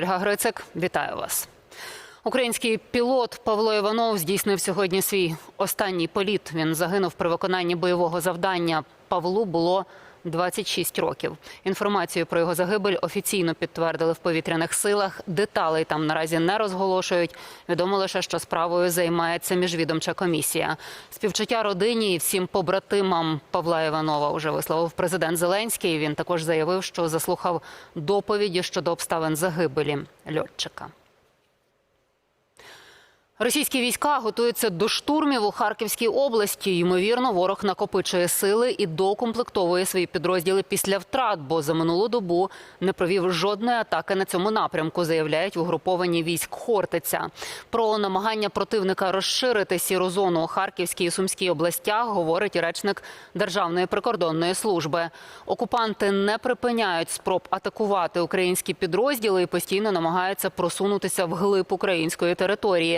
Ольга Грицик, вітаю вас. Український пілот Павло Іванов здійснив сьогодні свій останній політ. Він загинув при виконанні бойового завдання. Павлу було 26 років. Інформацію про його загибель офіційно підтвердили в повітряних силах. Деталей там наразі не розголошують. Відомо лише, що справою займається міжвідомча комісія. Співчуття родині і всім побратимам Павла Іванова вже висловив президент Зеленський. Він також заявив, що заслухав доповіді щодо обставин загибелі льотчика. Російські війська готуються до штурмів у Харківській області. Ймовірно, ворог накопичує сили і докомплектовує свої підрозділи після втрат, бо за минулу добу не провів жодної атаки на цьому напрямку, заявляють угруповані військ Хортиця. Про намагання противника розширити сіру зону у Харківській і Сумській областях говорить речник Державної прикордонної служби. Окупанти не припиняють спроб атакувати українські підрозділи і постійно намагаються просунутися вглиб української території.